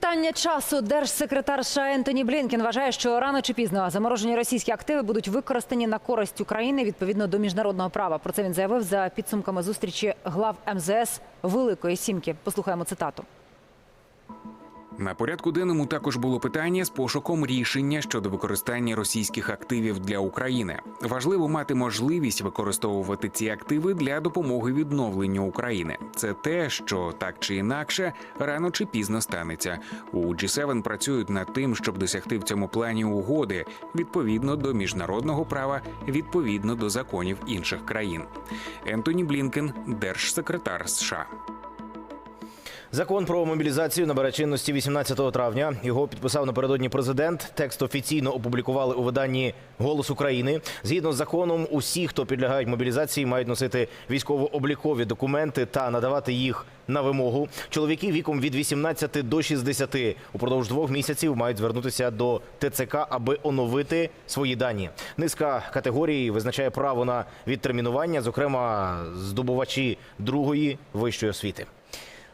Питання часу держсекретар США Ентоні Блінкен вважає, що рано чи пізно заморожені російські активи будуть використані на користь України відповідно до міжнародного права. Про це він заявив за підсумками зустрічі глав МЗС Великої Сімки. Послухаємо цитату. На порядку денному також було питання з пошуком рішення щодо використання російських активів для України. Важливо мати можливість використовувати ці активи для допомоги відновленню України. Це те, що так чи інакше рано чи пізно станеться. У G7 працюють над тим, щоб досягти в цьому плані угоди відповідно до міжнародного права, відповідно до законів інших країн. Ентоні Блінкен, держсекретар США. Закон про мобілізацію набере чинності 18 травня. Його підписав напередодні президент. Текст офіційно опублікували у виданні Голос України. Згідно з законом, усі, хто підлягають мобілізації, мають носити військово-облікові документи та надавати їх на вимогу. Чоловіки віком від 18 до 60 упродовж двох місяців мають звернутися до ТЦК, аби оновити свої дані. Низка категорій визначає право на відтермінування, зокрема здобувачі другої вищої освіти.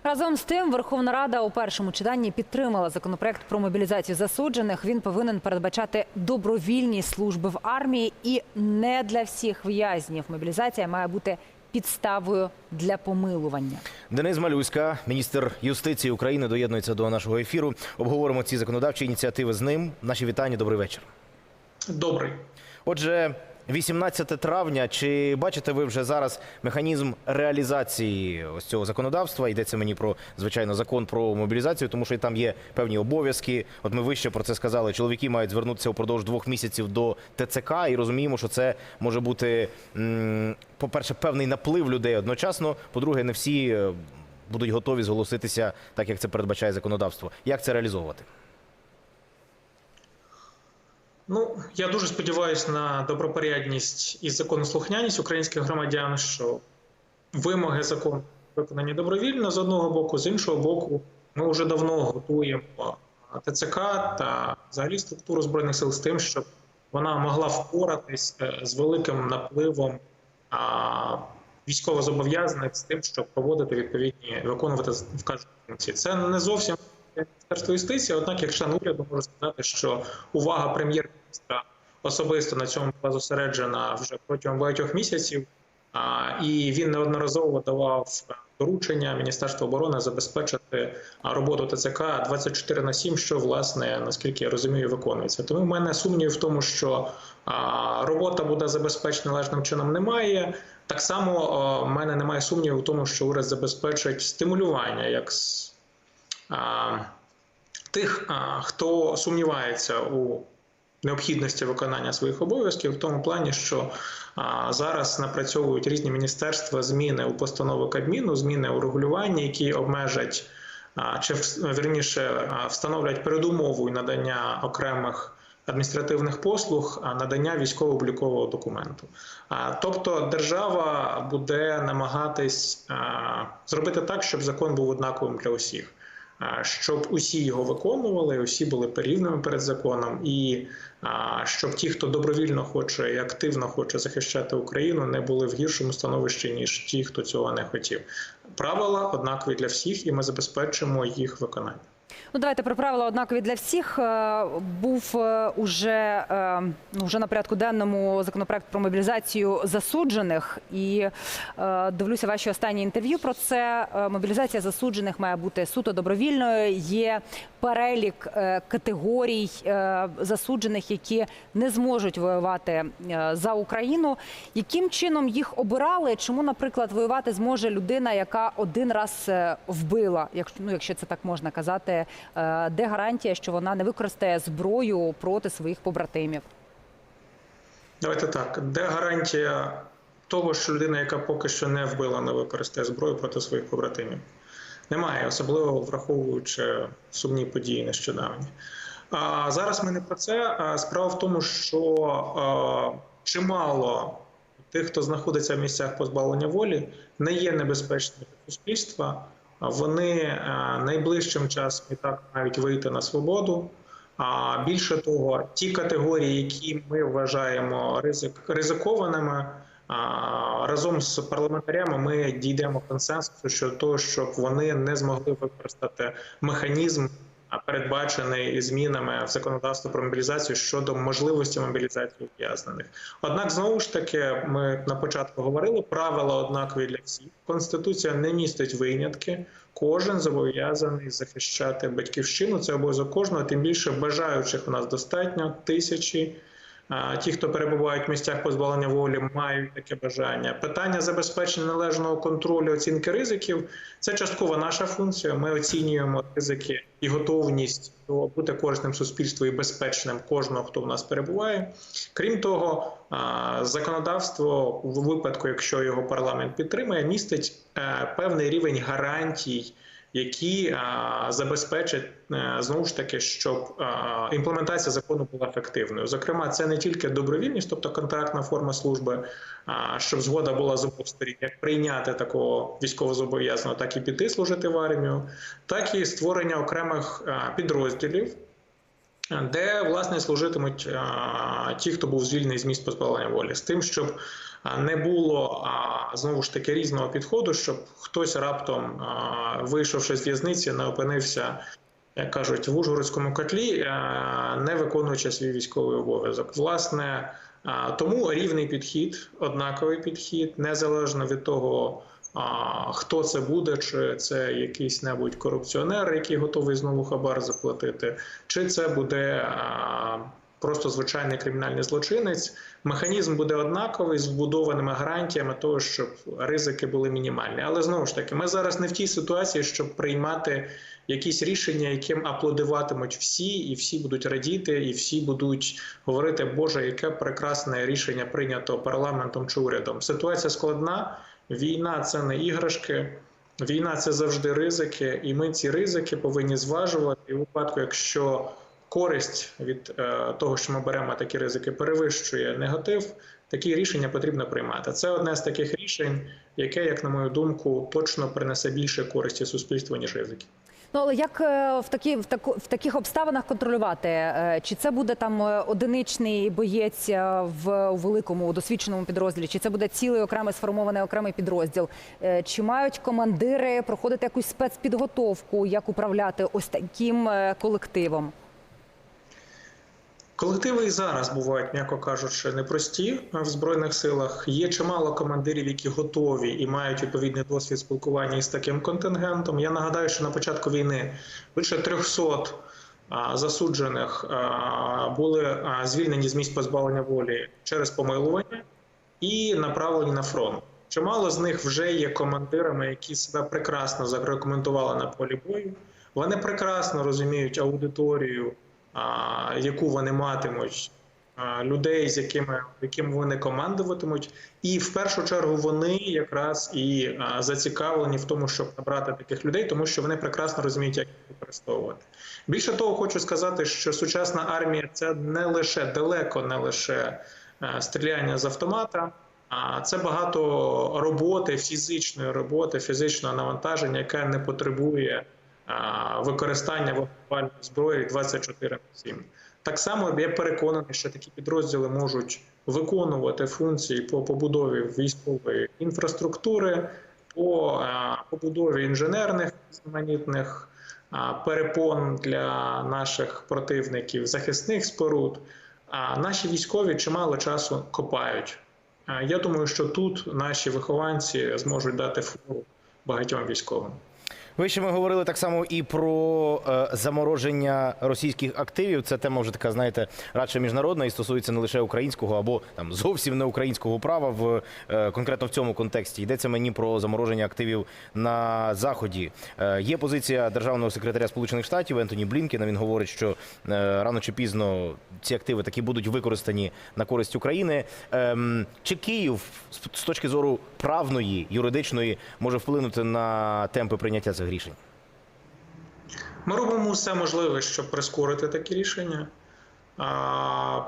Разом з тим, Верховна Рада у першому читанні підтримала законопроект про мобілізацію засуджених. Він повинен передбачати добровільні служби в армії і не для всіх в'язнів. Мобілізація має бути підставою для помилування. Денис Малюська, міністр юстиції України, доєднується до нашого ефіру. Обговоримо ці законодавчі ініціативи з ним. Наші вітання. Добрий вечір. Добрий. Отже, 18 травня. Чи бачите ви вже зараз механізм реалізації ось цього законодавства? Йдеться мені про звичайно закон про мобілізацію, тому що і там є певні обов'язки. От ми вище про це сказали. Чоловіки мають звернутися упродовж двох місяців до ТЦК, і розуміємо, що це може бути, по-перше, певний наплив людей одночасно. По-друге, не всі е, будуть готові зголоситися, так як це передбачає законодавство. Як це реалізовувати? Ну я дуже сподіваюся на добропорядність і законослухняність українських громадян, що вимоги закону виконані добровільно з одного боку, з іншого боку, ми вже давно готуємо ТЦК та взагалі структуру збройних сил з тим, щоб вона могла впоратись е, з великим напливом військовозобов'язаних з тим, щоб проводити відповідні виконувати вказані функції. Це не зовсім Міністерство юстиції. Однак, як член уряду, можу сказати, що увага прем'єр-міністра особисто на цьому була зосереджена вже протягом багатьох місяців, і він неодноразово давав доручення Міністерству оборони забезпечити роботу ТЦК 24 на 7, що власне наскільки я розумію, виконується. Тому в мене сумнів в тому, що робота буде забезпечена належним чином. Немає так само. В мене немає сумніву в тому, що уряд забезпечить стимулювання як тих, хто сумнівається у необхідності виконання своїх обов'язків, в тому плані, що зараз напрацьовують різні міністерства зміни у постанови Кабміну, зміни у регулюванні, які обмежать чи в- вірніше а, встановлять передумову надання окремих. Адміністративних послуг, надання військово-облікового документу. Тобто держава буде намагатись зробити так, щоб закон був однаковим для усіх, щоб усі його виконували, усі були рівними перед законом, і щоб ті, хто добровільно хоче і активно хоче захищати Україну, не були в гіршому становищі ніж ті, хто цього не хотів. Правила однакові для всіх, і ми забезпечимо їх виконання. Ну, давайте про правила однакові для всіх. Е, Був е, уже, е, ну, вже на порядку денному законопроект про мобілізацію засуджених. І дивлюся ваші останні інтерв'ю про це. Мобілізація засуджених має бути суто добровільною. Є перелік категорій засуджених, які не зможуть воювати за Україну. Яким чином їх обирали? Чому, наприклад, воювати зможе людина, яка один раз вбила, якщо ну, якщо це так можна казати, е, де гарантія, що вона не використає зброю проти своїх побратимів? Давайте так. Де гарантія того, що людина, яка поки що не вбила, не використає зброю проти своїх побратимів? Немає, особливо враховуючи сумні події нещодавні. А зараз ми не про це. Справа в тому, що а, чимало тих, хто знаходиться в місцях позбавлення волі, не є небезпечними для суспільства. Вони найближчим часом і так навіть вийти на свободу. А більше того, ті категорії, які ми вважаємо ризик ризикованими, разом з парламентарями ми дійдемо консенсусу щодо того, щоб вони не змогли використати механізм передбачений змінами в законодавство про мобілізацію щодо можливості мобілізації ув'язнених. Однак, знову ж таки, ми на початку говорили, правила однакові для всіх. Конституція не містить винятки. Кожен зобов'язаний захищати батьківщину. Це обов'язок кожного, тим більше бажаючих у нас достатньо тисячі. Ті, хто перебувають в місцях позбавлення волі, мають таке бажання. Питання забезпечення належного контролю оцінки ризиків це частково наша функція. Ми оцінюємо ризики і готовність до бути корисним суспільству і безпечним кожного, хто в нас перебуває. Крім того, законодавство у випадку, якщо його парламент підтримує, містить е, певний рівень гарантій які забезпечать е, знову ж таки, щоб імплементація закону була ефективною. Зокрема, це не тільки добровільність, тобто контрактна форма служби, щоб згода була з обох сторін, як прийняти такого військовозобов'язаного, так і піти служити в армію, так і створення окремих підрозділів. Де власне служитимуть ті, хто був звільнений з місць позбавлення волі, з тим, щоб не було знову ж таки різного підходу, щоб хтось раптом, вийшовши з в'язниці, не опинився, як кажуть, в Ужгородському котлі, не виконуючи свій військовий обов'язок. Власне, тому рівний підхід, однаковий підхід, незалежно від того. Хто це буде? Чи це якийсь небудь корупціонер, який готовий знову хабар заплатити, чи це буде просто звичайний кримінальний злочинець? Механізм буде однаковий з вбудованими гарантіями того, щоб ризики були мінімальні. Але знову ж таки, ми зараз не в тій ситуації, щоб приймати якісь рішення, яким аплодуватимуть всі, і всі будуть радіти, і всі будуть говорити, Боже, яке прекрасне рішення прийнято парламентом чи урядом. Ситуація складна. Війна це не іграшки, війна це завжди ризики, і ми ці ризики повинні зважувати. І у випадку, якщо користь від е, того, що ми беремо такі ризики, перевищує негатив, такі рішення потрібно приймати. Це одне з таких рішень, яке, як на мою думку, точно принесе більше користі суспільству ніж ризики. Ну але як е, в такі в таку в таких обставинах контролювати? Е, Чи це буде там одиничний боєць в у великому досвідченому підрозділі? Чи це буде цілий окремий сформований окремий підрозділ? Чи мають командири проходити якусь спецпідготовку, як управляти ось таким колективом? Колективи і зараз бувають, м'яко кажучи, непрості в збройних силах. Є чимало командирів, які готові і мають відповідний досвід спілкування із таким контингентом. Я нагадаю, що на початку війни більше 300 засуджених були звільнені з місць позбавлення волі через помилування і направлені на фронт. Чимало з них вже є командирами, які себе прекрасно зарекомендували на полі бою. Вони прекрасно розуміють аудиторію, яку вони матимуть, людей, з якими якими вони командуватимуть, і в першу чергу вони якраз і зацікавлені в тому, щоб набрати таких людей, тому що вони прекрасно розуміють, як їх використовувати. Більше того, хочу сказати, що сучасна армія це не лише далеко, не лише е, стріляння з автомата. А це багато роботи, фізичної роботи, фізичного навантаження, яке не потребує використання вогнепальної зброї 24 на 7. Так само я переконаний, що такі підрозділи можуть виконувати функції по побудові військової інфраструктури, по побудові інженерних різноманітних перепон для наших противників, захисних споруд. А наші військові чимало часу копають. Я думаю, що тут наші вихованці зможуть дати фору багатьом військовим. Ви ще ми говорили так само і про е, замороження російських активів. Це тема вже така, знаєте, радше міжнародна і стосується не лише українського або там зовсім не українського права. В е, конкретно в цьому контексті йдеться мені про замороження активів на заході. Е, є позиція державного секретаря Сполучених Штатів Ентоні Блінкена. Він говорить, що е, рано чи пізно ці активи таки будуть використані на користь України. Ем, чи Київ з точки зору правної юридичної може вплинути на темпи прийняття цих рішень? Ми робимо все можливе, щоб прискорити такі рішення.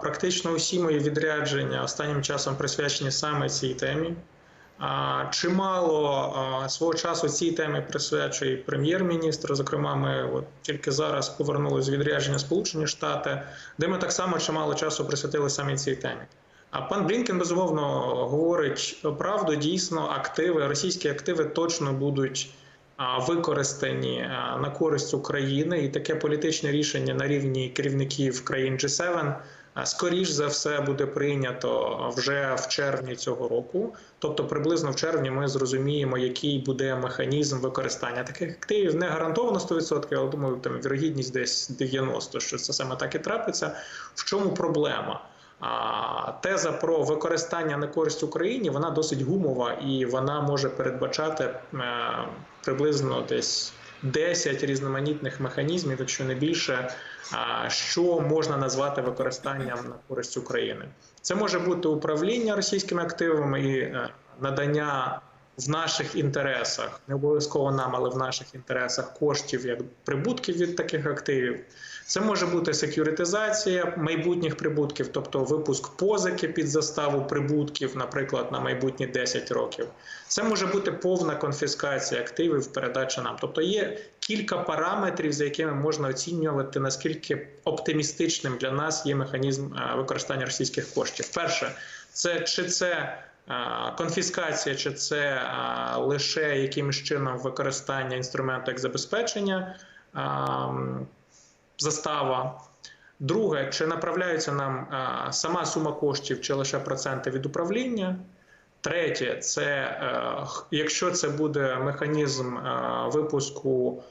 Практично усі мої відрядження останнім часом присвячені саме цій темі. Чимало свого часу цій темі присвячує прем'єр-міністр. Зокрема, ми от тільки зараз повернулися з відрядження Сполучені Штати, де ми так само чимало часу присвятили саме цій темі. А пан Блінкен безумовно говорить правду. Дійсно, активи, російські активи точно будуть використані на користь України, і таке політичне рішення на рівні керівників країн G7 скоріш за все буде прийнято вже в червні цього року. Тобто, приблизно в червні ми зрозуміємо, який буде механізм використання таких активів. Не гарантовано 100%, але думаю, там вірогідність десь 90%, що це саме так і трапиться. В чому проблема? Теза про використання на користь Україні вона досить гумова і вона може передбачати е, приблизно десь 10 різноманітних механізмів, якщо не більше, що можна назвати використанням на користь України. Це може бути управління російськими активами і е, надання в наших інтересах, не обов'язково нам, але в наших інтересах коштів як прибутків від таких активів. Це може бути секюритизація майбутніх прибутків, тобто випуск позики під заставу прибутків, наприклад, на майбутні 10 років. Це може бути повна конфіскація активів, передача нам. Тобто є кілька параметрів, за якими можна оцінювати, наскільки оптимістичним для нас є механізм е, використання російських коштів. Перше, це чи це конфіскація, чи це лише якимось чином використання інструменту як забезпечення. Застава. Друге, чи направляється нам сама сума коштів, чи лише проценти від управління. Третє, це е, якщо це буде механізм е, випуску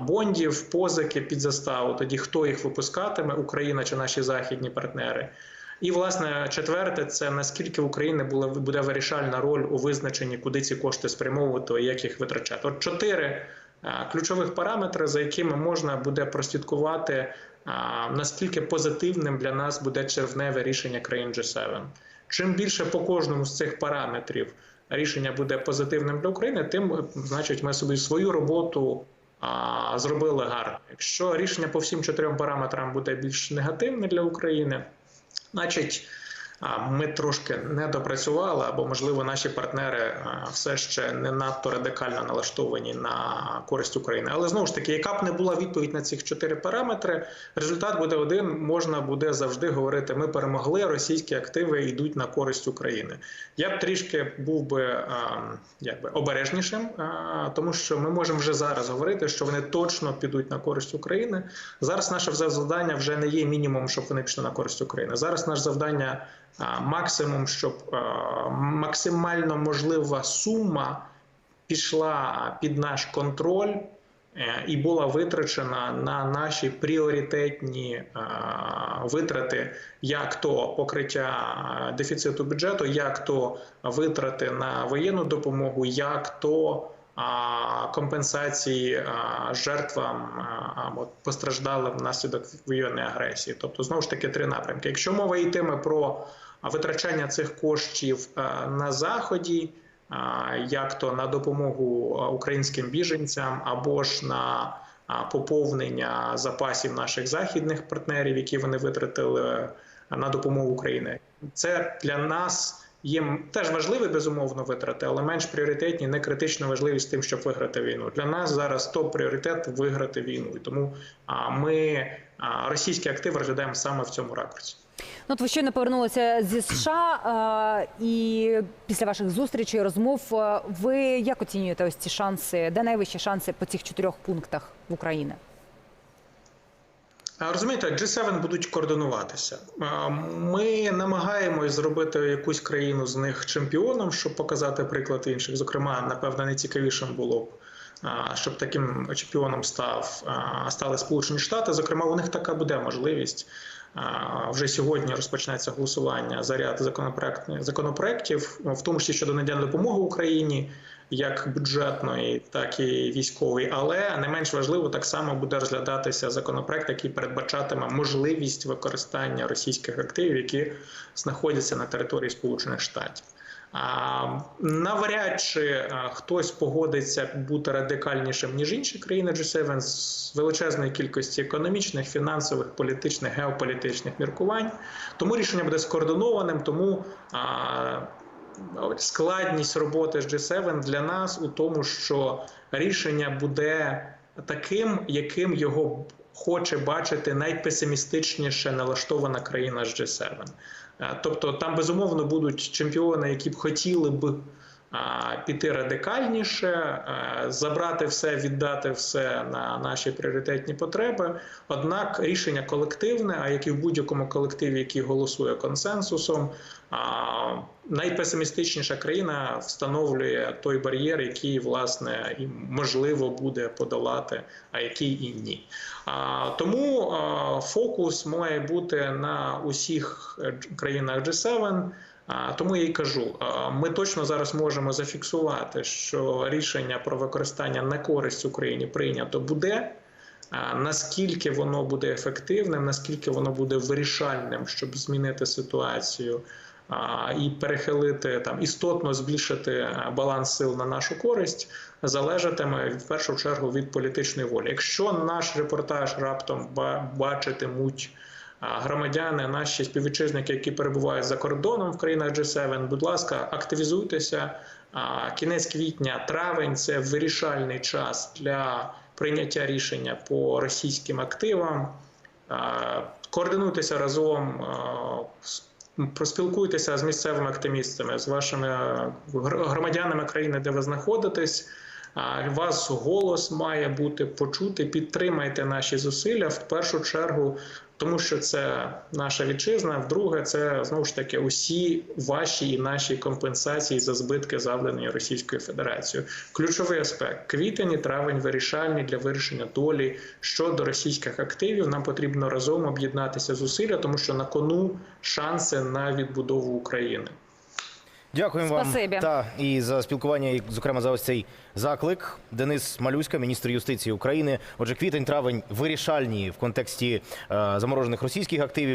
бондів, позики під заставу, тоді хто їх випускатиме, Україна чи наші західні партнери. І, власне, четверте, це наскільки України була буде вирішальна роль у визначенні, куди ці кошти спрямовувати і як їх витрачати. От чотири е, ключових параметри, за якими можна буде прослідкувати, е, наскільки позитивним для нас буде червневе рішення країн G7. Чим більше по кожному з цих параметрів рішення буде позитивним для України, тим е, значить ми собі свою роботу зробили гарно. Якщо рішення по всім чотирьом параметрам буде більш негативне для України, значить ми трошки не допрацювали, або можливо наші партнери все ще не надто радикально налаштовані на користь України. Але знову ж таки, яка б не була відповідь на цих чотири параметри, результат буде один. Можна буде завжди говорити: ми перемогли, російські активи йдуть на користь України. Я б трішки був би якби обережнішим, тому що ми можемо вже зараз говорити, що вони точно підуть на користь України. Зараз наше завдання вже не є мінімум, щоб вони пішли на користь України. Зараз наше завдання максимум, щоб максимально можлива сума пішла під наш контроль. е, І була витрачена на наші пріоритетні витрати, як то покриття дефіциту бюджету, як то витрати на воєнну допомогу, як то компенсації жертвам а, от, постраждалим внаслідок воєнної агресії. Тобто, знову ж таки, три напрямки. Якщо мова йтиме про витрачання цих коштів на заході, як то на допомогу українським біженцям, або ж на поповнення запасів наших західних партнерів, які вони витратили на допомогу Україні, це для нас є теж важливі, безумовно, витрати, але менш пріоритетні, не критично важливі з тим, щоб виграти війну. Для нас зараз топ пріоритет виграти війну. І тому а, ми а, російські активи розглядаємо саме в цьому ракурсі. Ну, от ви щойно повернулися зі США, і після ваших зустрічей, розмов, ви як оцінюєте ось ці шанси? Де найвищі шанси по цих чотирьох пунктах в Україні? Розумієте, G7 будуть координуватися. Ми намагаємось зробити якусь країну з них чемпіоном, щоб показати приклад інших. Зокрема, напевно, найцікавішим було б, щоб таким чемпіоном став стали Сполучені Штати. Зокрема, у них така буде можливість. Вже сьогодні розпочнеться голосування за ряд законопроектів, в тому числі щодо надання допомоги Україні, як бюджетної, так і військової. Але не менш важливо, так само буде розглядатися законопроект, який передбачатиме можливість використання російських активів, які знаходяться на території Сполучених Штатів. А, навряд чи а, хтось погодиться бути радикальнішим ніж інші країни G7 з величезної кількості економічних, фінансових, політичних, геополітичних міркувань. Тому рішення буде скоординованим. Тому складність роботи з G7 для нас у тому, що рішення буде таким, яким його хоче бачити найпесимістичніше налаштована країна з G7. Е, Тобто там безумовно будуть чемпіони, які б хотіли б піти радикальніше, забрати все, віддати все на наші пріоритетні потреби. Однак рішення колективне, а як і в будь-якому колективі, який голосує консенсусом, найпесимістичніша країна встановлює той бар'єр, який власне можливо буде подолати, а який і ні. Тому фокус має бути на усіх е, країнах G7. Тому я й кажу, ми точно зараз можемо зафіксувати, що рішення про використання на користь Україні прийнято буде. Наскільки воно буде ефективним, наскільки воно буде вирішальним, щоб змінити ситуацію і перехилити там істотно збільшити баланс сил на нашу користь, залежатиме в першу чергу від політичної волі. Якщо наш репортаж раптом ба- бачитимуть громадяни, наші співвітчизники, які перебувають за кордоном в країнах G7, будь ласка, активізуйтеся. Кінець квітня, травень це вирішальний час для прийняття рішення по російським активам. Координуйтеся разом, проспілкуйтеся з місцевими активістами, з вашими е, громадянами країни, де ви знаходитесь. Вас голос має бути почути. Підтримайте наші зусилля в першу чергу, тому що це наша вітчизна. Вдруге, це знову ж таки усі ваші і наші компенсації за збитки, завдані Російською Федерацією. Ключовий аспект: квітень і травень вирішальні для вирішення долі щодо російських активів. Нам потрібно разом об'єднатися зусилля, тому що на кону шанси на відбудову України. Дякуємо вам Спасибі. та і за спілкування, і, зокрема за ось цей заклик. Денис Малюська, міністр юстиції України. Отже, квітень, травень вирішальні в контексті е, заморожених російських активів.